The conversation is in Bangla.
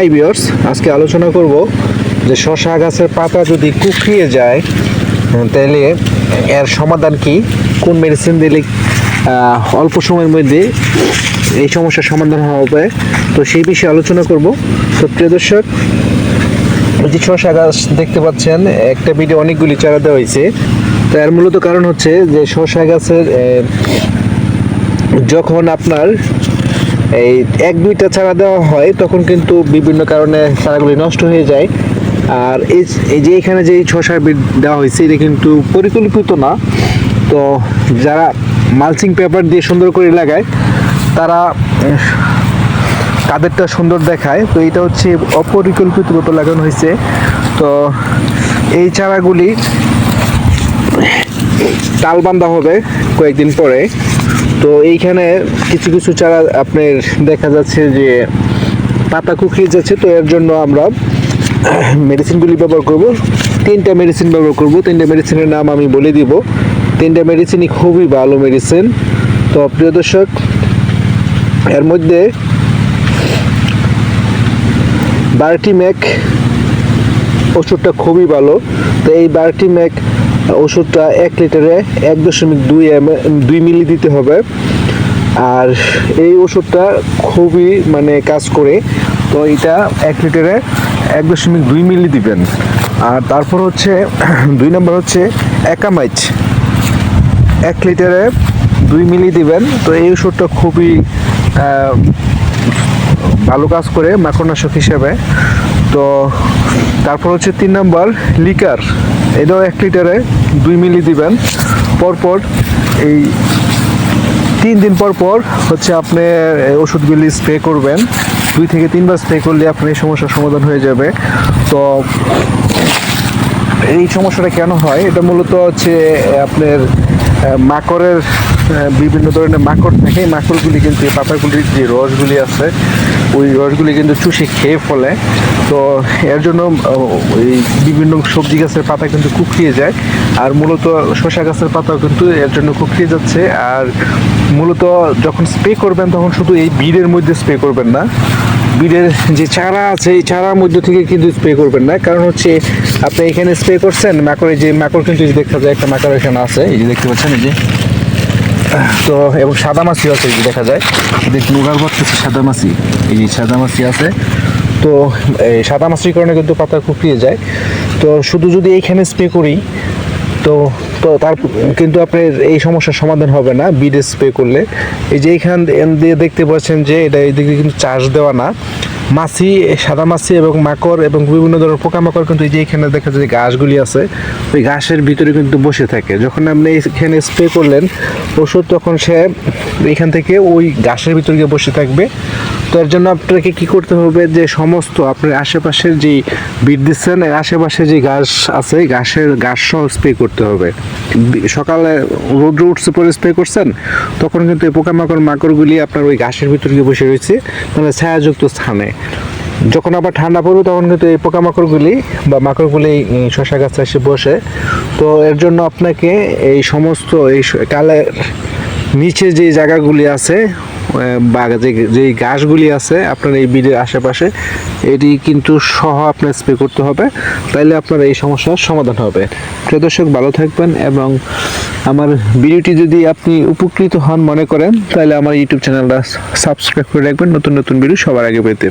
হাই বিয়ার্স আজকে আলোচনা করব যে শশা গাছের পাতা যদি কুকড়িয়ে যায় তাহলে এর সমাধান কি? কোন মেডিসিন দিলে অল্প সময়ের মধ্যে এই সমস্যার সমাধান হবে? তো সেই বিষয়ে আলোচনা করব। তো প্রিয় দর্শক যে শশা গাছ দেখতে পাচ্ছেন, একটা ভিডিও অনেকগুলি চারা দেওয়া হয়েছে। তো এর মূলত কারণ হচ্ছে যে শশা গাছের যখন আপনার এই এক দুইটা চারা দেওয়া হয় তখন কিন্তু বিভিন্ন কারণে চারাগুলি নষ্ট হয়ে যায়। আর এই যে এখানে যে ছশার বীজ দেওয়া হয়েছে এটা কিন্তু পরিকল্পিত না। তো যারা মালচিং পেপার দিয়ে সুন্দর করে লাগায় তারা উম, কাদেরটা সুন্দর দেখায়। তো এটা হচ্ছে অপরিকল্পিত লাগানো হয়েছে। তো এই চারাগুলি তাল বান্ধা হবে কয়েকদিন পরে। তো এইখানে কিছু কিছু চারা আপনার দেখা যাচ্ছে যে পাতা কুকড়িয়ে যাচ্ছে, তো এর জন্য আমরা মেডিসিনগুলি ব্যবহার করব। তিনটা মেডিসিন ব্যবহার করব। তিনটা মেডিসিনের নাম আমি বলে দিব। তিনটা মেডিসিনই খুবই ভালো মেডিসিন তো প্রিয় দর্শক, এর মধ্যে বার্টিম্যাক ওষুধটা খুবই ভালো। তো এই বার্টিম্যাক ওষুধটা এক লিটারে এক দশমিক দুই এম, দুই মিলি দিতে হবে। আর এই ওষুধটা খুবই মানে কাজ করে, তো এটা এক লিটারে এক দশমিক দুই মিলি দিবেন। আর তারপর হচ্ছে, দুই নম্বর হচ্ছে একামাইচ এক লিটারে দুই মিলি দিবেন, তো এই ওষুধটা খুবই ভালো কাজ করে মাকড়নাশক হিসেবে। তো তারপর হচ্ছে তিন নম্বর, লিকার। এটাও এক লিটারে দুই মিলি দিবেন। পরপর এই তিন দিন পর পর হচ্ছে আপনি ওষুধগুলি স্প্রে করবেন। দুই থেকে তিনবার স্প্রে করলে আপনার এই সমস্যার সমাধান হয়ে যাবে। তো এই সমস্যাটা কেন হয়? এটা মূলত হচ্ছে আপনার মাকড়ের বিভিন্ন ধরনের মাকড় থাকে। মাকড়গুলি কিন্তু পাতাগুলির যে রসগুলি আছে, ওই রসগুলি কিন্তু চুষে খেয়ে ফলে। তো এর জন্য এই বিভিন্ন সবজি গাছের পাতা কিন্তু কুকড়িয়ে যায়। আর মূলত শসা গাছের পাতাও কিন্তু এর জন্য কুকড়িয়ে যাচ্ছে। আর মূলত যখন স্প্রে করবেন, তখন শুধু এই বীরের মধ্যে স্প্রে করবেন না। বীরের যে চারা আছে, এই চারার মধ্যে থেকে কিন্তু স্প্রে করবেন না। কারণ হচ্ছে আপনি এখানে স্প্রে করছেন মাকড়ের যে মাকড় কিন্তু এই যে দেখা যায়, একটা মাকড় এখানে আছে, এই যে দেখতে পাচ্ছেন, এই যে। তো, এবং সাদা মাছি আছে, এই যে দেখা যায়। দেখুন উগার করতেছে সাদা মাছি, এই যে সাদা মাছি আছে। তো, এই সাদা মাছির কারণে কিন্তু পাতা কুকড়িয়ে যায়। তো, শুধু যদি এইখানে স্প্রে করি, তো তো তার কিন্তু আপনার এই সমস্যার সমাধান হবে না, বিডে স্প্রে করলে। এই যে এইখান দিয়ে দেখতে পাচ্ছেন যে এটা এইদিকে কিন্তু চাষ দেওয়া না। মাছি, সাদা মাছি এবং মাকড় এবং বিভিন্ন ধরনের পোকামাকড় কিন্তু এই যে এখানে দেখা যায় ঘাসগুলি আছে, ওই ঘাসের ভিতরে কিন্তু বসে থাকে। যখন আপনি এখানে স্প্রে করলেন, ওষুধ তখন সে এখান থেকে ওই ঘাসের ভিতরে গিয়ে বসে থাকবে। তো এর জন্য আপনাকে কি করতে হবে যে সমস্ত আপনার আশেপাশের যে বিট দিচ্ছেন, এর আশেপাশে যে ঘাস আছে ঘাসের ঘাস সহ স্প্রে করতে হবে। সকালে রোদ্র উঠছে পরে স্প্রে করছেন, তখন কিন্তু এই পোকামাকড় মাকড়গুলি আপনার ওই ঘাসের ভিতরে গিয়ে বসে রয়েছে মানে ছায়াযুক্ত স্থানে। যখন আবার ঠান্ডা পড়বে, তখন কিন্তু এই পোকামাকড়গুলি বা মাকড়গুলি শশা গাছে এসে বসে। তো এর জন্য আপনাকে এই সমস্ত এই কালের নিচে যে জায়গাগুলি আছে যে যেই গাছগুলি আছে আপনার এই বিলের আশেপাশে, এটি কিন্তু সহ আপনার স্প্রে করতে হবে। তাইলে আপনার এই সমস্যার সমাধান হবে। প্রিয় দর্শক, ভালো থাকবেন এবং আমার ভিডিওটি যদি আপনি উপকৃত হন মনে করেন তাহলে আমার ইউটিউব চ্যানেলটা সাবস্ক্রাইব করে রাখবেন। নতুন নতুন ভিডিও সবার আগে পেতে।